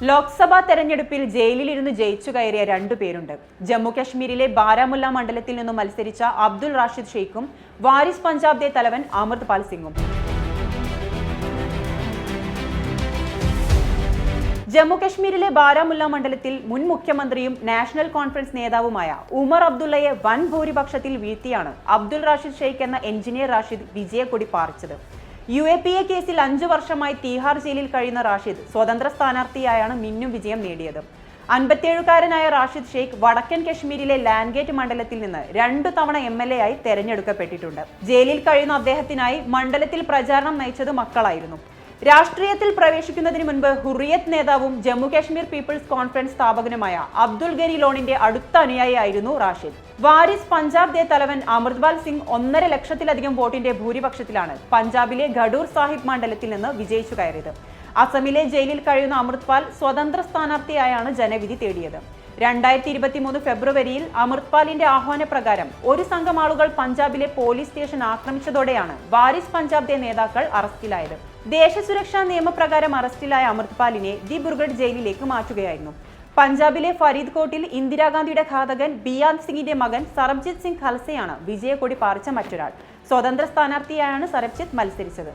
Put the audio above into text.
ലോക്സഭാ തെരഞ്ഞെടുപ്പിൽ ജയിലിലിരുന്ന് ജയിച്ചു കയറിയ രണ്ടു പേരുണ്ട്. ജമ്മു കശ്മീരിലെ ബാരാമുല്ല മണ്ഡലത്തിൽ നിന്നും മത്സരിച്ച അബ്ദുൾ റാഷിദ് ഷെയ്ഖും വാരിസ് പഞ്ചാബിലെ തലവൻ അമൃത് പാൽ സിംഗും. ജമ്മു കശ്മീരിലെ ബാരാമുല്ല മണ്ഡലത്തിൽ മുൻ മുഖ്യമന്ത്രിയും നാഷണൽ കോൺഫറൻസ് നേതാവുമായ ഉമർ അബ്ദുള്ളയെ വൻ ഭൂരിപക്ഷത്തിൽ വീഴ്ത്തിയാണ് അബ്ദുൾ റാഷിദ് ഷെയ്ഖ് എന്ന എഞ്ചിനീയർ റാഷിദ് വിജയക്കൊടി പാറിച്ചത്. യു എ പി എ കേസിൽ അഞ്ചു വർഷമായി തീഹാർ ജയിലിൽ കഴിയുന്ന റാഷിദ് സ്വതന്ത്ര സ്ഥാനാർത്ഥിയായാണ് മിന്നും വിജയം നേടിയത്. അൻപത്തിയേഴുകാരനായ റാഷിദ് ഷെയ്ഖ് വടക്കൻ കശ്മീരിലെ ലാൻഗേറ്റ് മണ്ഡലത്തിൽ നിന്ന് രണ്ടു തവണ എം എൽ എ ആയി തെരഞ്ഞെടുക്കപ്പെട്ടിട്ടുണ്ട്. ജയിലിൽ കഴിയുന്ന അദ്ദേഹത്തിനായി മണ്ഡലത്തിൽ പ്രചാരണം നയിച്ചത് മക്കളായിരുന്നു. രാഷ്ട്രീയത്തിൽ പ്രവേശിക്കുന്നതിന് മുൻപ് ഹുറിയത്ത് നേതാവും ജമ്മു കാശ്മീർ പീപ്പിൾസ് കോൺഫറൻസ് സ്ഥാപകനുമായ അബ്ദുൾ ഗനി ലോണിന്റെ അടുത്ത അനുയായിയായിരുന്നു റാഷിദ്. വാരിസ് പഞ്ചാബ് ദേ തലവൻ അമൃത്പാൽ സിംഗ് ഒന്നര ലക്ഷത്തിലധികം വോട്ടിന്റെ ഭൂരിപക്ഷത്തിലാണ് പഞ്ചാബിലെ ഖഡൂർ സാഹിബ് മണ്ഡലത്തിൽ നിന്ന് വിജയിച്ചു കയറിയത്. അസമിലെ ജയിലിൽ കഴിയുന്ന അമൃത്പാൽ സ്വതന്ത്ര സ്ഥാനാർത്ഥിയായാണ് ജനവിധി തേടിയത്. രണ്ടായിരത്തി ഇരുപത്തി മൂന്ന് ഫെബ്രുവരിയിൽ അമൃത്പാലിന്റെ ആഹ്വാനപ്രകാരം ഒരു സംഘം ആളുകൾ പഞ്ചാബിലെ പോലീസ് സ്റ്റേഷൻ ആക്രമിച്ചതോടെയാണ് വാരിസ് പഞ്ചാബിലെ നേതാക്കൾ അറസ്റ്റിലായത്. ദേശസുരക്ഷാ നിയമപ്രകാരം അറസ്റ്റിലായ അമൃത്പാലിനെ ദിബ്രുഗഡ് ജയിലിലേക്ക് മാറ്റുകയായിരുന്നു. പഞ്ചാബിലെ ഫരീദ് കോട്ടിൽ ഇന്ദിരാഗാന്ധിയുടെ ഘാതകൻ ബിയാൻ സിംഗിന്റെ മകൻ സർബ്ജിത് സിംഗ് ഖൽസയാണ് വിജയക്കൊടി പാറിച്ച മറ്റൊരാൾ. സ്വതന്ത്ര സ്ഥാനാർത്ഥിയായാണ് സർബ്ജിത്ത് മത്സരിച്ചത്.